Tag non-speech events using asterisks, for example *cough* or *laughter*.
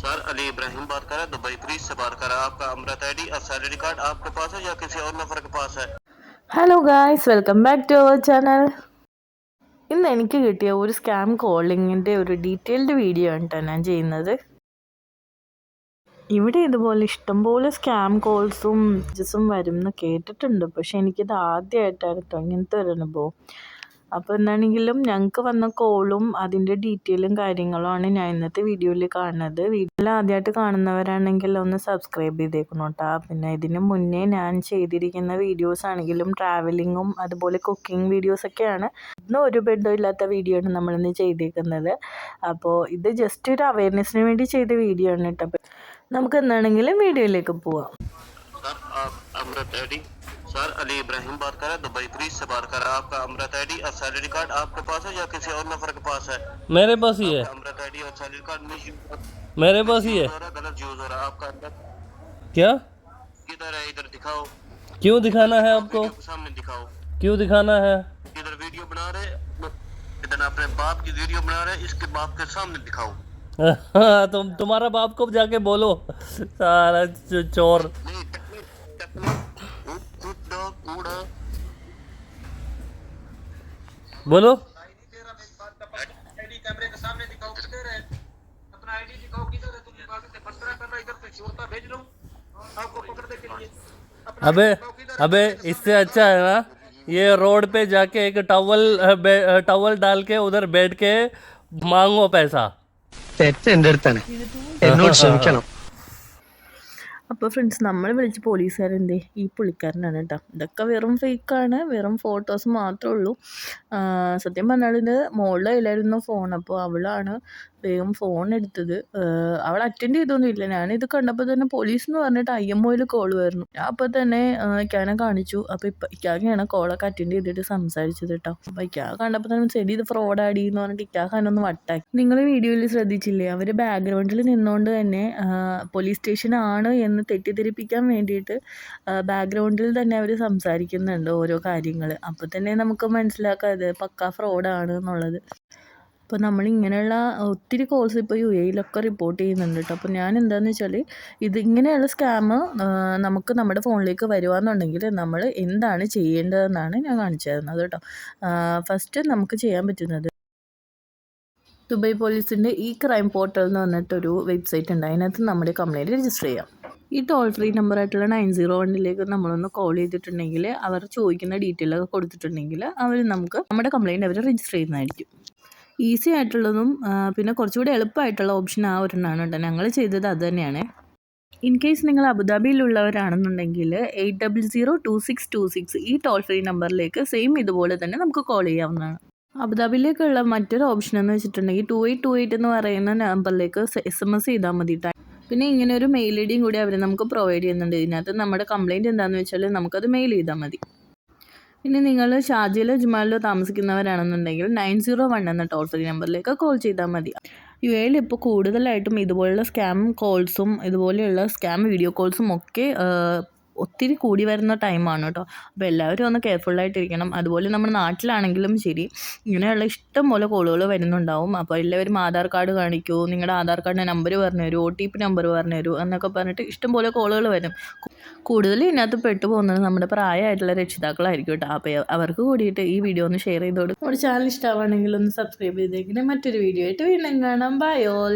Sir Ali Ibrahim बात कर रहा है दुबई पुलिस से बात कर रहा है आपका अमृत आईडी और सैलरी कार्ड आपके पास है या किसी और नफर के पास है hello guys welcome back to our channel ഇന്ന് എനിക്ക് കിട്ടിയ ഒരു സ്കാം കോളിങ്ങിൻ്റെ ഒരു ഡീറ്റെയിൽഡ് വീഡിയോ ആണ് കേട്ടോ ഞാൻ ചെയ്യുന്നത് ഇവിടെ ഇതുപോലെ ഇഷ്ടംപോലെ സ്കാം കോൾസും മെസ്സേജസും വരും എന്ന് കേട്ടിട്ടുണ്ട് പക്ഷെ എനിക്കിത് ആദ്യമായിട്ടാണ് കേട്ടോ ഇങ്ങനത്തെ ഒരു അനുഭവം അപ്പോൾ എന്താണെങ്കിലും ഞങ്ങൾക്ക് വന്ന കോളും അതിന്റെ ഡീറ്റെയിലും കാര്യങ്ങളുമാണ് ഞാൻ ഇന്നത്തെ വീഡിയോയിൽ കാണുന്നത്. വീഡിയോയിൽ ആദ്യമായിട്ട് കാണുന്നവരാണെങ്കിൽ ഒന്ന് സബ്സ്ക്രൈബ് ചെയ്തേക്കണം കേട്ടോ പിന്നെ ഇതിന് മുന്നേ ഞാൻ ചെയ്തിരിക്കുന്ന വീഡിയോസ് ആണെങ്കിലും ട്രാവലിങ്ങും അതുപോലെ കുക്കിംഗ് വീഡിയോസൊക്കെയാണ് ഇന്ന് ഒരു ബെഡും ഇല്ലാത്ത വീഡിയോ ആണ് നമ്മളിന്ന് ചെയ്തേക്കുന്നത്. അപ്പോൾ ഇത് ജസ്റ്റ് ഒരു അവയർനെസ്സിന് വേണ്ടി ചെയ്ത വീഡിയോ ആണ് കേട്ടോ നമുക്ക് എന്താണെങ്കിലും വീഡിയോയിലേക്ക് പോവാം. सर अली इब्राहिम बात कर रहा है दुबई पुलिस से बात कर। रहा है आपका अमृत आईडी और सैलरी कार्ड आपके पास है या किसी और नफर के पास है? मेरे पास ही है। अमृत आईडी और सैलरी कार्ड मेरे पास ही है। गलत यूज़ हो रहा है आपका अंदर। क्या? किधर है? इधर दिखाओ। क्यों दिखाना है आपको? सामने दिखाओ। क्यों दिखाना है? इधर वीडियो बना रहे? इधर अपने बाप की वीडियो बना रहे इसके बाप के सामने दिखाओ। *laughs* हाँ, तुम तुम्हारा बाप को जाके बोलो। सारा चोर। नहीं टकले टकले कूड़ा कूड़ा बोलो आईडी कैमरे के सामने दिखाओ किधर है अपना आईडी दिखाओ किधर है तुम बाकी से बंदरा कर रहा इधर से चोरता भेज लो आपको पकड़ने के लिए अपना अबे ID दिखाओ किधर है? अबे इससे अच्छा है ना ये रोड पे जाके एक टवल टवल डाल के उधर बैठ के मांगो पैसा തെറ്റ് എന്റെ അടുത്താണ് എന്നോട് ക്ഷമിക്കണം അപ്പോൾ ഫ്രണ്ട്സ് നമ്മൾ വിളിച്ച പോലീസുകാരെന്തേ? ഈ പുള്ളിക്കാരനാണ് കേട്ടോ ഇതൊക്കെ വെറും ഫേക്കാണ് വെറും ഫോട്ടോസ് മാത്രമേ ഉള്ളൂ. സത്യം പറഞ്ഞാൽ ഇത് മോളുടെ കയ്യിലായിരുന്നു ഫോൺ അപ്പോൾ അവളാണ് വേഗം ഫോൺ എടുത്തത്. അവൾ അറ്റൻഡ് ചെയ്തൊന്നുമില്ല. ഞാനിത് കണ്ടപ്പോൾ തന്നെ പോലീസ് എന്ന് പറഞ്ഞിട്ട് ഐ എം ഒയിൽ കോൾ വരുന്നു. ഞാൻ അപ്പോൾ തന്നെ ഇക്കാനെ കാണിച്ചു. അപ്പോൾ ഇപ്പം ഇക്കാകെയാണ് കോളൊക്കെ അറ്റൻഡ് ചെയ്തിട്ട് സംസാരിച്ചത് കേട്ടോ അപ്പോൾ ഇക്കാ കണ്ടപ്പോൾ തന്നെ ശരി ഇത് ഫ്രോഡ് ആടി എന്ന് പറഞ്ഞിട്ട് ഇക്കാ ഇക്കാക്കാനൊന്ന് വട്ടാക്കി നിങ്ങൾ വീഡിയോയിൽ ശ്രദ്ധിച്ചില്ലേ? അവർ ബാക്ക്ഗ്രൗണ്ടിൽ നിന്നുകൊണ്ട് തന്നെ പോലീസ് സ്റ്റേഷൻ ആണ് എന്ന് തെറ്റിദ്ധരിപ്പിക്കാൻ വേണ്ടിയിട്ട് ബാക്ക്ഗ്രൗണ്ടിൽ തന്നെ അവർ സംസാരിക്കുന്നുണ്ട് ഓരോ കാര്യങ്ങൾ അപ്പോൾ തന്നെ നമുക്ക് മനസ്സിലാക്കാം ഇത് പക്കാ ഫ്രോഡാണ് എന്നുള്ളത്. അപ്പോൾ നമ്മൾ ഇങ്ങനെയുള്ള ഒത്തിരി കോൾസ് ഇപ്പോൾ യു എയിലൊക്കെ റിപ്പോർട്ട് ചെയ്യുന്നുണ്ട് കേട്ടോ അപ്പോൾ ഞാൻ എന്താണെന്ന് വെച്ചാൽ ഇത് ഇങ്ങനെയുള്ള സ്കാം നമുക്ക് നമ്മുടെ ഫോണിലേക്ക് വരുവാന്നുണ്ടെങ്കിൽ നമ്മൾ എന്താണ് ചെയ്യേണ്ടതെന്നാണ് ഞാൻ കാണിച്ചു തരുന്നത് കേട്ടോ ഫസ്റ്റ് നമുക്ക് ചെയ്യാൻ പറ്റുന്നത് ദുബൈ പോലീസിന്റെ ഈ ക്രൈം പോർട്ടൽ എന്ന് പറഞ്ഞിട്ടൊരു വെബ്സൈറ്റ് ഉണ്ട്. അതിനകത്ത് നമ്മുടെ കംപ്ലയിന്റ് രജിസ്റ്റർ ചെയ്യാം. ഈ ടോൾ ഫ്രീ നമ്പർ ആയിട്ടുള്ള നയൻ സീറോ വണ്ണിലേക്ക് നമ്മളൊന്ന് കോൾ ചെയ്തിട്ടുണ്ടെങ്കിൽ അവർ ചോദിക്കുന്ന ഡീറ്റെയിൽ ഒക്കെ കൊടുത്തിട്ടുണ്ടെങ്കിൽ അവർ നമുക്ക് നമ്മുടെ കംപ്ലയിന്റ് അവർ രജിസ്റ്റർ ചെയ്യുന്നതായിരിക്കും. ഈസി ആയിട്ടുള്ളതും പിന്നെ കുറച്ചുകൂടി എളുപ്പമായിട്ടുള്ള ഓപ്ഷൻ ആ ഒരെണ്ണമാണ് കേട്ടോ. ഞങ്ങൾ ചെയ്തത് അത് തന്നെയാണ്. ഇൻ കേസ് നിങ്ങൾ അബുദാബിയിലുള്ളവരാണെന്നുണ്ടെങ്കിൽ eight double zero two six two six ഈ ടോൾ ഫ്രീ നമ്പറിലേക്ക് സെയിം ഇതുപോലെ തന്നെ നമുക്ക് കോൾ ചെയ്യാവുന്നതാണ്. അബുദാബിയിലേക്കുള്ള മറ്റൊരു ഓപ്ഷൻ എന്ന് വെച്ചിട്ടുണ്ടെങ്കിൽ ടു എയ്റ്റ് ടു എയ്റ്റ് എന്ന് പറയുന്ന നമ്പറിലേക്ക് എസ് എം എസ് ചെയ്താൽ മതി. പിന്നെ ഇങ്ങനെ ഒരു മെയിൽ ഐ ഡിയും കൂടി അവർ നമുക്ക് പ്രൊവൈഡ് ചെയ്യുന്നുണ്ട്. ഇതിനകത്ത് നമ്മുടെ കംപ്ലയിന്റ് എന്താണെന്ന് വെച്ചാൽ നമുക്കത് മെയിൽ ചെയ്താൽ മതി. പിന്നെ നിങ്ങൾ ഷാജിയിലോ ജുമാലിലോ താമസിക്കുന്നവരാണെന്നുണ്ടെങ്കിൽ നയൻ സീറോ വൺ എന്ന ടോൾ ഫ്രീ നമ്പറിലേക്ക് കോൾ ചെയ്താൽ മതി. യു എയിൽ ഇപ്പോൾ കൂടുതലായിട്ടും ഇതുപോലുള്ള സ്കാം കോൾസും ഇതുപോലെയുള്ള സ്കാം വീഡിയോ കോൾസും ഒക്കെ ഒത്തിരി കൂടി വരുന്ന ടൈമാണ് കേട്ടോ അപ്പോൾ എല്ലാവരും ഒന്ന് കെയർഫുള്ളായിട്ടിരിക്കണം അതുപോലെ നമ്മുടെ നാട്ടിലാണെങ്കിലും ശരി ഇങ്ങനെയുള്ള ഇഷ്ടം പോലെ കോളുകൾ വരുന്നുണ്ടാവും. അപ്പോൾ എല്ലാവരും ആധാർ കാർഡ് കാണിക്കൂ നിങ്ങളുടെ ആധാർ കാർഡിന്റെ നമ്പർ പറഞ്ഞു തരൂ ഒ ടി പി നമ്പർ പറഞ്ഞു തരൂ എന്നൊക്കെ പറഞ്ഞിട്ട് ഇഷ്ടം പോലെ കോളുകൾ വരും. കൂടുതൽ ഇതിനകത്ത് പെട്ടു പോകുന്നത് നമ്മുടെ പ്രായമായിട്ടുള്ള രക്ഷിതാക്കളായിരിക്കും കേട്ടോ അപ്പോൾ അവർക്ക് കൂടിയിട്ട് ഈ വീഡിയോ ഒന്ന് ഷെയർ ചെയ്ത് കൊടുക്കും. നമ്മുടെ ചാനൽ ഇഷ്ടമാണെങ്കിൽ ഒന്ന് സബ്സ്ക്രൈബ് ചെയ്തേക്കണേ മറ്റൊരു വീഡിയോ ആയിട്ട് വീണ്ടും കാണാം. By all